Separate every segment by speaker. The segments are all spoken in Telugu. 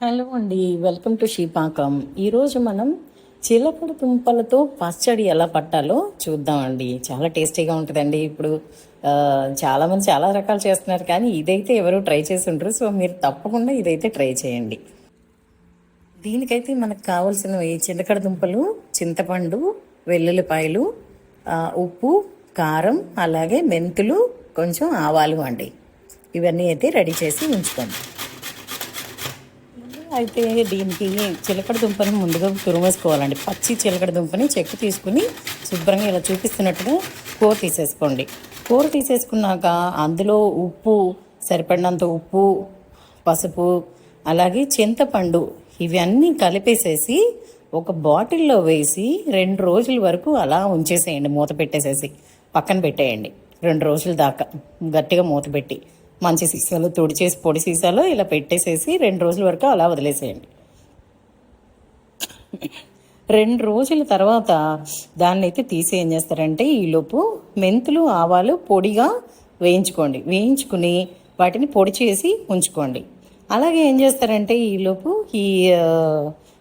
Speaker 1: హలో అండి వెల్కమ్ టు షీపాకం ఈరోజు మనం చిలకడ దుంపలతో పచ్చడి ఎలా పట్టాలో చూద్దామండి చాలా టేస్టీగా ఉంటుందండి. ఇప్పుడు చాలామంది చాలా రకాలు చేస్తున్నారు కానీ ఇదైతే ఎవరు ట్రై చేసి ఉండరు సో మీరు తప్పకుండా ఇదైతే ట్రై చేయండి. దీనికైతే మనకు కావాల్సినవి చిలకడ దుంపలు చింతపండు వెల్లుల్లిపాయలు ఉప్పు కారం అలాగే మెంతులు కొంచెం ఆవాలు అండి. ఇవన్నీ అయితే రెడీ చేసి ఉంచుకోండి. అయితే దీనికి చిలకడ దుంపని ముందుగా తురుమేసుకోవాలండి. పచ్చి చిలకడ దుంపని చెక్కు తీసుకుని శుభ్రంగా ఇలా చూపిస్తున్నట్టుగా కూర తీసేసుకోండి. కూర తీసేసుకున్నాక అందులో ఉప్పు సరిపడినంత ఉప్పు పసుపు అలాగే చింతపండు ఇవన్నీ కలిపేసేసి ఒక బాటిల్లో వేసి రెండు రోజుల వరకు అలా ఉంచేసేయండి. మూత పెట్టేసేసి పక్కన పెట్టేయండి. రెండు రోజుల దాకా గట్టిగా మూత పెట్టి. మంచి సీసాలో తుడిచేసి పొడి సీసాలో ఇలా పెట్టేసేసి రెండు రోజుల వరకు అలా వదిలేసేయండి. రెండు రోజుల తర్వాత దాన్ని అయితే తీసి ఏం చేస్తారంటే ఈలోపు మెంతులు ఆవాలు పొడిగా వేయించుకోండి. వేయించుకుని వాటిని పొడి చేసి ఉంచుకోండి. అలాగే ఏం చేస్తారంటే ఈలోపు ఈ ఆ,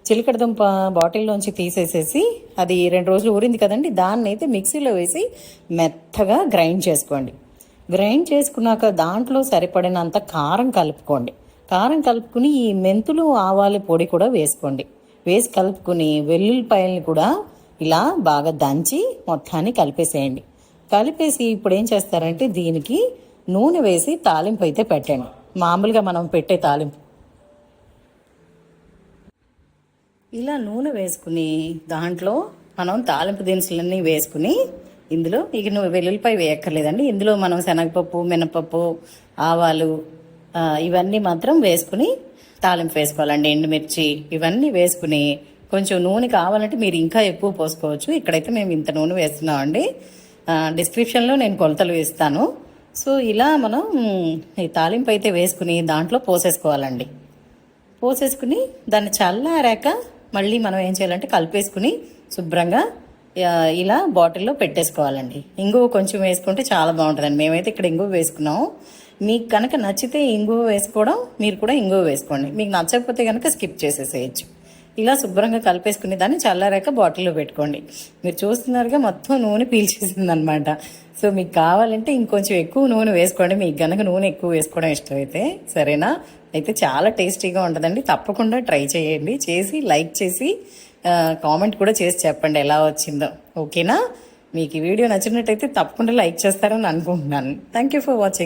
Speaker 1: చిలకడ దుంప బాటిల్లోంచి తీసేసేసి అది రెండు రోజులు ఊరింది కదండి దాన్ని అయితే మిక్సీలో వేసి మెత్తగా గ్రైండ్ చేసుకోండి. గ్రైండ్ చేసుకున్నాక దాంట్లో సరిపడినంత కారం కలుపుకోండి. కారం కలుపుకుని ఈ మెంతులు ఆవాల పొడి కూడా వేసుకోండి. వేసి కలుపుకుని వెల్లుల్లిపాయల్ని కూడా ఇలా బాగా దంచి మొత్తాన్ని కలిపేసేయండి. కలిపేసి ఇప్పుడు ఏం చేస్తారంటే దీనికి నూనె వేసి తాలింపు అయితే పెట్టండి. మామూలుగా మనం పెట్టే తాలింపు. ఇలా నూనె వేసుకుని దాంట్లో మనం తాలింపు దినుసులన్నీ వేసుకుని ఇందులో ఇక నువ్వు వెల్లుల్లిపాయ వేయక్కర్లేదండి. ఇందులో మనం శనగపప్పు మినపప్పు ఆవాలు ఇవన్నీ మాత్రం వేసుకుని తాలింపు వేసుకోవాలండి. ఎండుమిర్చి ఇవన్నీ వేసుకుని కొంచెం నూనె కావాలంటే మీరు ఇంకా ఎక్కువ పోసుకోవచ్చు. ఇక్కడైతే మేము ఇంత నూనె వేస్తున్నామండి. డిస్క్రిప్షన్లో నేను కొలతలు ఇస్తాను. సో ఇలా మనం ఈ తాలింపు అయితే వేసుకుని దాంట్లో పోసేసుకోవాలండి. పోసేసుకుని దాన్ని చల్లారాక మళ్ళీ మనం ఏం చేయాలంటే కలిపేసుకుని శుభ్రంగా ఇలా బాటిల్లో పెట్టేసుకోవాలండి. ఇంగువ కొంచెం వేసుకుంటే చాలా బాగుంటుందండి. మేమైతే ఇక్కడ ఇంగువ వేసుకున్నాము మీకు కనుక నచ్చితే ఇంగువ వేసుకోవడం మీరు కూడా ఇంగువ వేసుకోండి. మీకు నచ్చకపోతే కనుక స్కిప్ చేసేసేయచ్చు. ఇలా శుభ్రంగా కలిపేసుకుని దాన్ని చల్లారాక బాటిల్లో పెట్టుకోండి. మీరు చూస్తున్నారుగా మొత్తం నూనె పీల్చేసింది అనమాట సో మీకు కావాలంటే ఇంకొంచెం ఎక్కువ నూనె వేసుకోండి. మీకు గనక నూనె ఎక్కువ వేసుకోవడం ఇష్టమైతే సరేనా? అయితే చాలా టేస్టీగా ఉంటుందండి. తప్పకుండా ట్రై చేయండి. చేసి లైక్ చేసి కామెంట్ కూడా చేసి చెప్పండి ఎలా వచ్చిందో. ఓకేనా? మీకు ఈ వీడియో నచ్చినట్టయితే తప్పకుండా లైక్ చేస్తారని అనుకుంటున్నాను. Thank you for watching